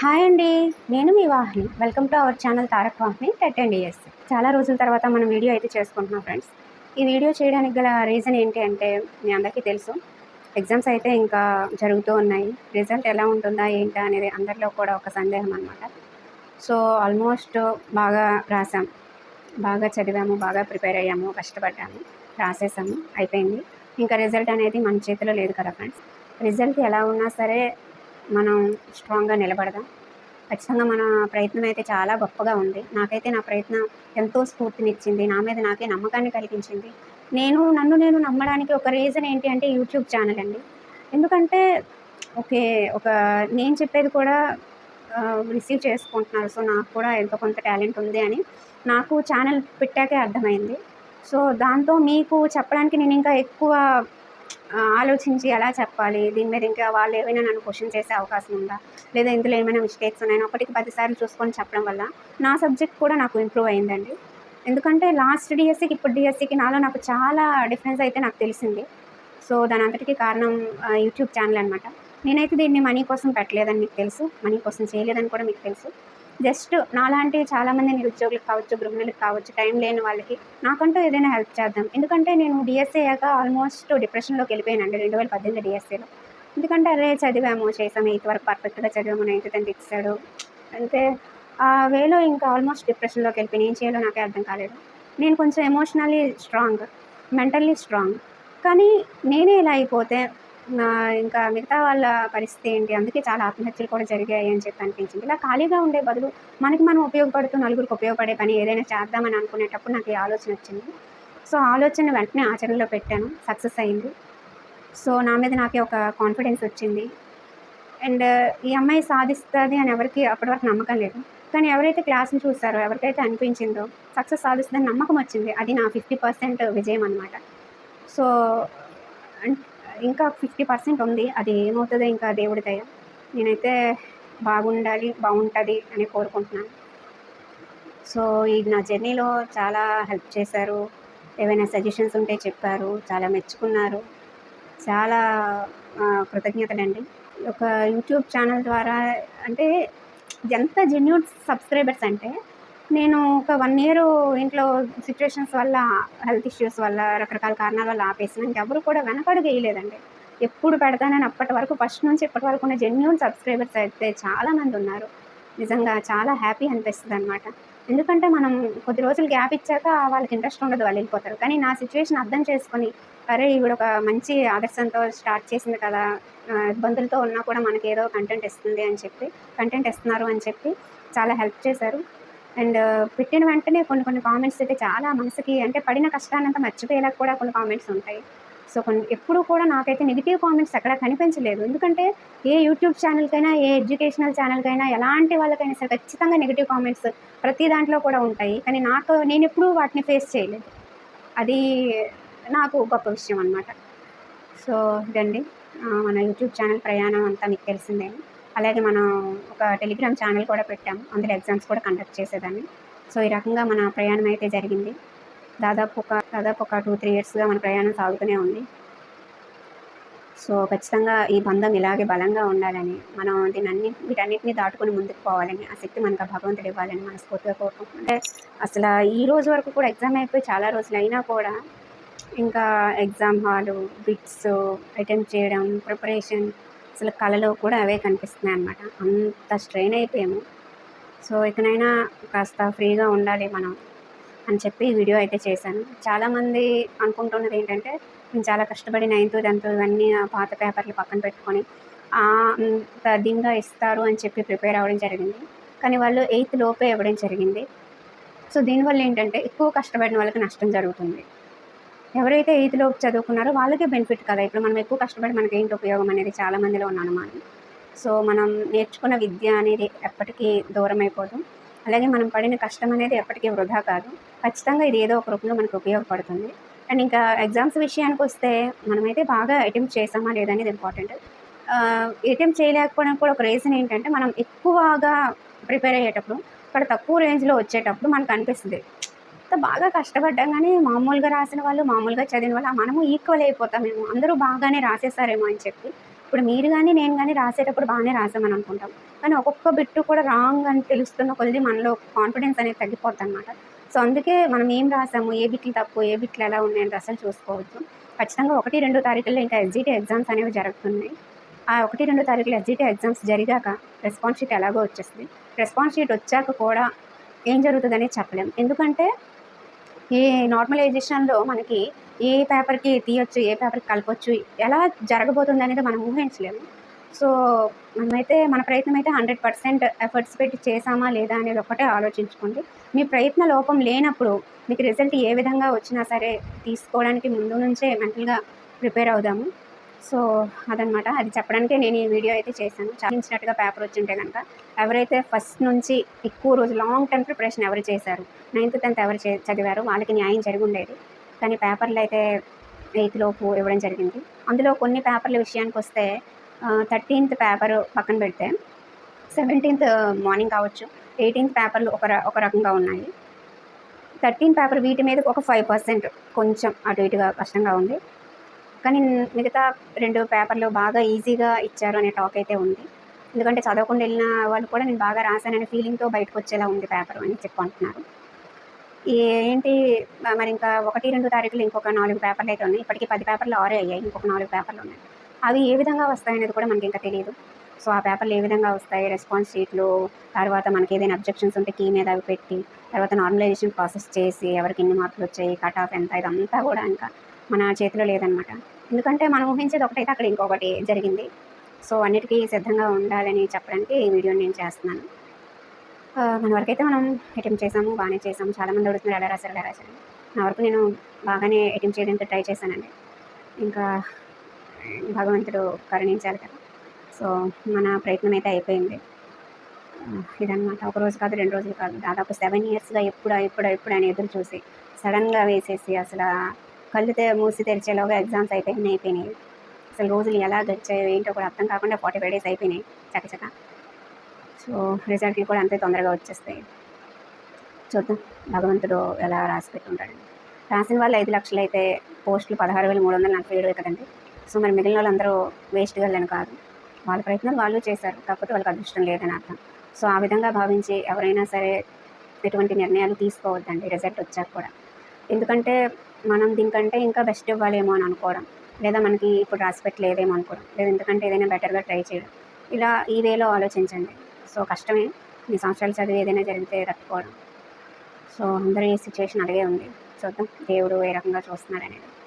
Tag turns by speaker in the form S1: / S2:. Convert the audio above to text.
S1: Hi అండి నేను మీ Vahini. Welcome to our channel Tarak Vahini TET and years చాలా రోజుల తర్వాత మనం వీడియో అయితే చేసుకుంటున్నాం ఫ్రెండ్స్ ఈ వీడియో చేయడానికి గల రీజన్ ఏంటి అంటే మీ అందరికీ తెలుసు. ఎగ్జామ్స్ అయితే ఇంకా జరుగుతూ ఉన్నాయి. రిజల్ట్ ఎలా ఉంటుందా ఏంటా అనేది అందరిలో కూడా ఒక సందేహం అనమాట సో ఆల్మోస్ట్ బాగా రాసాం. బాగా చదివాము బాగా ప్రిపేర్ అయ్యాము కష్టపడ్డాము రాసేసాము అయిపోయింది. ఇంకా రిజల్ట్ అనేది మన చేతిలో లేదు కదా ఫ్రెండ్స్ రిజల్ట్ ఎలా ఉన్నా సరే మనం స్ట్రాంగ్గా నిలబడదాం. ఖచ్చితంగా మన ప్రయత్నం అయితే చాలా గొప్పగా ఉంది. నాకైతే నా ప్రయత్నం ఎంతో స్ఫూర్తినిచ్చింది. నా మీద నాకే నమ్మకాన్ని కలిగించింది. నేను నన్ను నేను నమ్మడానికి ఒక రీజన్ ఏంటి అంటే యూట్యూబ్ ఛానల్ అండి. ఎందుకంటే ఓకే ఒక నేను చెప్పేది కూడా రిసీవ్ చేసుకుంటున్నారు. సో నాకు కూడా ఎంతో కొంత టాలెంట్ ఉంది అని నాకు ఛానల్ పెట్టాకే అర్థమైంది. సో దాంతో మీకు చెప్పడానికి నేను ఇంకా ఎక్కువ ఆలోచించి ఎలా చెప్పాలి? దీని మీద ఇంకా వాళ్ళు ఏమైనా నన్ను క్వశ్చన్ చేసే అవకాశం ఉందా? లేదా ఇందులో ఏమైనా మిస్టేక్స్ ఉన్నాయని ఒకటికి పదిసార్లు చూసుకొని చెప్పడం వల్ల నా సబ్జెక్ట్ కూడా నాకు ఇంప్రూవ్ అయిందండి. ఎందుకంటే లాస్ట్ డిఎస్సికి ఇప్పుడు డిఎస్సికి నాలో నాకు చాలా డిఫరెన్స్ అయితే నాకు తెలిసింది. సో దాని అంతటికి కారణం యూట్యూబ్ ఛానల్ అనమాట నేనైతే దీన్ని మనీ కోసం పెట్టలేదని మీకు తెలుసు. మనీ కోసం చేయలేదని కూడా మీకు తెలుసు. జస్ట్ నాలాంటి చాలామంది నిరుద్యోగులకు కావచ్చు గృహిణులకు కావచ్చు టైం లేని వాళ్ళకి నాకంటూ ఏదైనా హెల్ప్ చేద్దాం. ఎందుకంటే నేను డిఎస్సీ అయ్యాక ఆల్మోస్ట్ డిప్రెషన్లోకి వెళ్ళిపోయానండి రెండు వేల పద్దెనిమిది డిఎస్సీలో. ఎందుకంటే అరే చదివాము చేసాము ఎయిత్ వరకు పర్ఫెక్ట్గా చదివాము నైన్త్ టెన్త్ ఇచ్చాడు. అంటే ఆ వేలో ఇంకా ఆల్మోస్ట్ డిప్రెషన్లోకి వెళ్ళిపోయి ఏం చేయాలో నాకే అర్థం కాలేదు. నేను కొంచెం ఎమోషనల్లీ స్ట్రాంగ్ మెంటల్లీ స్ట్రాంగ్. కానీ నేనే ఇలా అయిపోతే ఇంకా మిగతా వాళ్ళ పరిస్థితి ఏంటి? అందుకే చాలా ఆత్మహత్యలు కూడా జరిగాయి అని చెప్పి అనిపించింది. ఇలా ఖాళీగా ఉండే బదులు మనకి మనం ఉపయోగపడుతూ నలుగురికి ఉపయోగపడే పని ఏదైనా చేద్దామని అనుకునేటప్పుడు నాకు ఈ ఆలోచన వచ్చింది. సో ఆలోచన వెంటనే ఆచరణలో పెట్టాను. సక్సెస్ అయింది. సో నా మీద నాకే ఒక కాన్ఫిడెన్స్ వచ్చింది. అండ్ ఈ అమ్మాయి సాధిస్తుంది అని ఎవరికి అప్పటి వరకు నమ్మకం లేదు. కానీ ఎవరైతే క్లాస్ని చూస్తారో ఎవరికైతే అనిపించిందో సక్సెస్ సాధిస్తుందని నమ్మకం వచ్చింది. అది నా ఫిఫ్టీ పర్సెంట్ విజయం అనమాట సో ఇంకా ఫిఫ్టీ పర్సెంట్ ఉంది. అది ఏమవుతుందో ఇంకా దేవుడి దయ. నేనైతే బాగుండాలి బాగుంటుంది అని కోరుకుంటున్నాను. సో ఈ నా జర్నీలో చాలా హెల్ప్ చేశారు. ఏవైనా సజెషన్స్ ఉంటే చెప్పారు. చాలా మెచ్చుకున్నారు. చాలా కృతజ్ఞతలండి. ఒక యూట్యూబ్ ఛానల్ ద్వారా అంటే ఎంత జెన్యున్ సబ్స్క్రైబర్స్ అంటే నేను ఒక వన్ ఇయర్ ఇంట్లో సిచ్యువేషన్స్ వల్ల హెల్త్ ఇష్యూస్ వల్ల రకరకాల కారణాల వల్ల ఆపేసిన. ఇంకెవరు కూడా వెనకడుగు వేయలేదండి. ఎప్పుడు పెడతానని అప్పటి వరకు ఫస్ట్ నుంచి ఇప్పటి వరకు ఉన్న జెన్యున్ సబ్స్క్రైబర్స్ అయితే చాలామంది ఉన్నారు. నిజంగా చాలా హ్యాపీ అనిపిస్తుంది అనమాట ఎందుకంటే మనం కొద్ది రోజులు గ్యాప్ ఇచ్చాక వాళ్ళకి ఇంట్రెస్ట్ ఉండదు వాళ్ళు వెళ్ళిపోతారు. కానీ నా సిచ్యువేషన్ అర్థం చేసుకొని అరే ఈవిడ ఒక మంచి ఆదర్శంతో స్టార్ట్ చేసింది కదా ఇబ్బందులతో ఉన్నా కూడా మనకి ఏదో కంటెంట్ ఇస్తుంది అని చెప్పి కంటెంట్ ఇస్తున్నారు అని చెప్పి చాలా హెల్ప్ చేశారు. అండ్ పెట్టిన వెంటనే కొన్ని కొన్ని కామెంట్స్ అయితే చాలా మనసుకి అంటే పడిన కష్టాన్నంతా మర్చిపోయేలా కూడా కొన్ని కామెంట్స్ ఉంటాయి. సో కొన్ని ఎప్పుడు కూడా నాకైతే నెగిటివ్ కామెంట్స్ ఎక్కడ కనిపించలేదు. ఎందుకంటే ఏ యూట్యూబ్ ఛానల్కైనా ఏ ఎడ్యుకేషనల్ ఛానల్కైనా ఎలాంటి వాళ్ళకైనా సరే ఖచ్చితంగా నెగిటివ్ కామెంట్స్ ప్రతి దాంట్లో కూడా ఉంటాయి. కానీ నాకు నేను ఎప్పుడూ వాటిని ఫేస్ చేయలేదు. అది నాకు గొప్ప విషయం అనమాట సో ఇదండి. మన యూట్యూబ్ ఛానల్ ప్రయాణం అంతా మీకు తెలిసిందే. అలాగే మనం ఒక టెలిగ్రామ్ ఛానల్ కూడా పెట్టాము. అందులో ఎగ్జామ్స్ కూడా కండక్ట్ చేసేదాన్ని. సో ఈ రకంగా మన ప్రయాణం అయితే జరిగింది. దాదాపు ఒక దాదాపు ఒక టూ త్రీ ఇయర్స్గా మన ప్రయాణం సాగుతూనే ఉంది. సో ఖచ్చితంగా ఈ బంధం ఇలాగే బలంగా ఉండాలని మనం దీని అన్ని వీటన్నిటిని దాటుకొని ముందుకు పోవాలని ఆ శక్తి మనకు ఆ భగవంతుడు ఇవ్వాలని మనస్ఫూర్తిగా కోరుకుంటుంటే అసలు ఈ రోజు వరకు కూడా ఎగ్జామ్ అయిపోయి చాలా రోజులు అయినా కూడా ఇంకా ఎగ్జామ్ హాలు బిట్స్ అటెంప్ట్ చేయడం ప్రిపరేషన్ అసలు కళలో కూడా అవే కనిపిస్తున్నాయి అనమాట అంత స్ట్రెయిన్ అయిపోయాము. సో ఇకనైనా కాస్త ఫ్రీగా ఉండాలి మనం అని చెప్పి వీడియో అయితే చేశాను. చాలామంది అనుకుంటున్నది ఏంటంటే నేను చాలా కష్టపడి నైన్త్ టెన్త్ ఇవన్నీ ఆ పాత పేపర్లు పక్కన పెట్టుకొని అంత దీనిగా ఇస్తారు అని చెప్పి ప్రిపేర్ అవ్వడం జరిగింది. కానీ వాళ్ళు ఎయిత్ లోపే ఇవ్వడం జరిగింది. సో దీనివల్ల ఏంటంటే ఎక్కువ కష్టపడిన వాళ్ళకి నష్టం జరుగుతుంది. ఎవరైతే ఎయిత్ లోపు చదువుకున్నారో వాళ్ళకే బెనిఫిట్ కదా. ఇప్పుడు మనం ఎక్కువ కష్టపడి మనకి ఏంటి ఉపయోగం అనేది చాలా మందిలో ఉన్న అనుమానం సో మనం నేర్చుకున్న విద్య అనేది ఎప్పటికీ దూరం అయిపోదు. అలాగే మనం పడిన కష్టం అనేది ఎప్పటికీ వృధా కాదు. ఖచ్చితంగా ఇది ఏదో ఒక రూపంలో మనకు ఉపయోగపడుతుంది. అండ్ ఇంకా ఎగ్జామ్స్ విషయానికి వస్తే మనమైతే బాగా అటెంప్ట్ చేసామా లేదనేది ఇంపార్టెంట్ అటెంప్ట్ చేయలేకపోవడం కూడా ఒక రీజన్ ఏంటంటే మనం ఎక్కువగా ప్రిపేర్ అయ్యేటప్పుడు ఇక్కడ తక్కువ రేంజ్లో వచ్చేటప్పుడు మనకు అనిపిస్తుంది. బాగా కష్టపడ్డాం కానీ మామూలుగా రాసిన వాళ్ళు మామూలుగా చదివిన వాళ్ళు మనము ఈక్వల్ అయిపోతామేమో అందరూ బాగానే రాసేసారేమో అని చెప్పి. ఇప్పుడు మీరు కానీ నేను కానీ రాసేటప్పుడు బాగానే రాసామని అనుకుంటాం కానీ ఒక్కొక్క బిట్టు కూడా రాంగ్ అని తెలుస్తున్న కొద్ది మనలో కాన్ఫిడెన్స్ అనేది తగ్గిపోద్ది అనమాట సో అందుకే మనం ఏం రాసాము? ఏ బిట్లు తప్పు? ఏ బిట్లు ఎలా ఉన్నాయని అసలు చూసుకోవద్దు. ఖచ్చితంగా ఒకటి రెండు తారీఖుల్లో ఇంకా ఎస్జిటి ఎగ్జామ్స్ అనేవి జరుగుతున్నాయి. ఆ ఒకటి రెండు తారీఖులు ఎస్జిటి ఎగ్జామ్స్ జరిగాక రెస్పాన్స్ షీట్ ఎలాగో వచ్చేస్తుంది రెస్పాన్స్ షీట్ వచ్చాక కూడా ఏం జరుగుతుందనేది చెప్పలేం. ఎందుకంటే ఈ నార్మలైజేషన్లో మనకి ఏ పేపర్కి తీయొచ్చు ఏ పేపర్కి కలపొచ్చు ఎలా జరగబోతుంది అనేది మనం ఊహించలేము. సో మనమైతే మన ప్రయత్నం అయితే హండ్రెడ్ పర్సెంట్ ఎఫర్ట్స్ పెట్టి చేసామా లేదా అనేది ఒకటే ఆలోచించుకోండి. మీ ప్రయత్న లోపం లేనప్పుడు మీకు రిజల్ట్ ఏ విధంగా వచ్చినా సరే తీసుకోవడానికి ముందు నుంచే మెంటల్గా ప్రిపేర్ అవుదాము. సో అదనమాట అది చెప్పడానికే నేను ఈ వీడియో అయితే చేశాను. చాలించినట్టుగా పేపర్ వచ్చింటే కనుక ఎవరైతే ఫస్ట్ నుంచి ఎక్కువ రోజు లాంగ్ టర్మ్ ప్రిపరేషన్ ఎవరు చేశారు నైన్త్ టెన్త్ ఎవరు చే చదివారు వాళ్ళకి న్యాయం జరిగి ఉండేది. కానీ పేపర్లు అయితే ఎయిత్ లోపు ఇవ్వడం జరిగింది. అందులో కొన్ని పేపర్ల విషయానికి వస్తే థర్టీన్త్ పేపర్ పక్కన పెడితే సెవెంటీన్త్ మార్నింగ్ కావచ్చు ఎయిటీన్త్ పేపర్లు ఒక ఒక రకంగా ఉన్నాయి. థర్టీన్ పేపర్ వీటి మీద ఒక ఫైవ్ పర్సెంట్ కొంచెం అటు ఇటుగా కష్టంగా ఉంది. కానీ మిగతా రెండు పేపర్లు బాగా ఈజీగా ఇచ్చారు అనే టాక్ అయితే ఉంది. ఎందుకంటే చదవకుండా వెళ్ళిన వాళ్ళు కూడా నేను బాగా రాశాననే ఫీలింగ్తో బయటకు వచ్చేలా ఉంది పేపర్ అని చెప్పుకుంటున్నారు ఏంటి మరి ఇంకా ఒకటి రెండు తారీఖులు ఇంకొక నాలుగు పేపర్లు అయితే ఉన్నాయి. ఇప్పటికీ పది పేపర్లు ఆరే అయ్యాయి ఇంకొక నాలుగు పేపర్లు ఉన్నాయి. అవి ఏ విధంగా వస్తాయనేది కూడా మనకి ఇంకా తెలియదు సో ఆ పేపర్లు ఏ విధంగా వస్తాయి రెస్పాన్స్ షీట్లు తర్వాత మనకి ఏదైనా అబ్జెక్షన్స్ ఉంటే కీ మీద అవి పెట్టి తర్వాత నార్మలైజేషన్ ప్రాసెస్ చేసి ఎవరికి ఎన్ని మార్కులు వచ్చాయి కట్ ఆఫ్ ఎంత ఇదంతా కూడా ఇంకా మన చేతిలో లేదనమాట ఎందుకంటే మనం ఊహించేది ఒకటైతే అక్కడ ఇంకొకటి జరిగింది. సో అన్నిటికీ సిద్ధంగా ఉండాలని చెప్పడానికి ఈ వీడియో నేను చేస్తున్నాను. మన వరకైతే మనం అటెంప్ట్ చేసాము బాగానే చేసాము. చాలామంది అడుగుతున్నారు ఎలా రాశారు ఎలా రాశారు. నా వరకు నేను బాగానే అటెంప్ట్ చేయడానికి ట్రై చేశానండి. ఇంకా భగవంతుడు కరుణించాలి కదా. సో మన ప్రయత్నం అయితే అయిపోయింది. ఆ, ఇదన్నమాట. ఒక రోజు కాదు రెండు రోజులు కాదు. దాదాపు సెవెన్ ఇయర్స్గా ఎప్పుడు ఎప్పుడు ఎప్పుడు అని ఎదురు చూసి సడన్గా వేసేసి అసలు కళ్ళు మూసి తెరిచేలోగా ఎగ్జామ్స్ అయిపోయినాయి అయిపోయినాయి. అసలు రోజులు ఎలా గడిచాయో ఏంటో కూడా అర్థం కాకుండా ఫార్టీ ఫైవ్ డేస్ అయిపోయినాయి చకచక సో రిజల్ట్లు కూడా అంతే తొందరగా వచ్చేస్తాయి. చూద్దాం భగవంతుడు ఎలా రాసి పెట్టుంటాడు. రాసిన వాళ్ళు ఐదు లక్షలు అయితే పోస్టులు పదహారు వేల మూడు వందల నలభై ఏడు కదండి. సో మరి మిగిలిన వాళ్ళందరూ వేస్ట్ గల్లని కాదు. వాళ్ళ ప్రయత్నాలు వాళ్ళు చేశారు కాకపోతే వాళ్ళకి అదృష్టం లేదని అర్థం. సో ఆ విధంగా భావించి ఎవరైనా సరే ఎటువంటి నిర్ణయాలు తీసుకోవద్దండి రిజల్ట్ వచ్చాక కూడా. ఎందుకంటే మనం దీనికంటే ఇంకా బెస్ట్ ఇవ్వాలేమో అని అనుకోవడం. లేదా మనకి ఇప్పుడు రాసి పెట్టలేదేమో అనుకోవడం. లేదా ఎందుకంటే ఏదైనా బెటర్గా ట్రై చేయడం. ఇలా ఈ వేలో ఆలోచించండి. సో కష్టమే. ఈ సంవత్సరాలు చదివి ఏదైనా జరిగితే తట్టుకోవడం. సో అందరూ ఈ సిచ్యువేషన్ అలాగే ఉంది. చూద్దాం. దేవుడు ఏ రకంగా చూస్తున్నాడు అనేది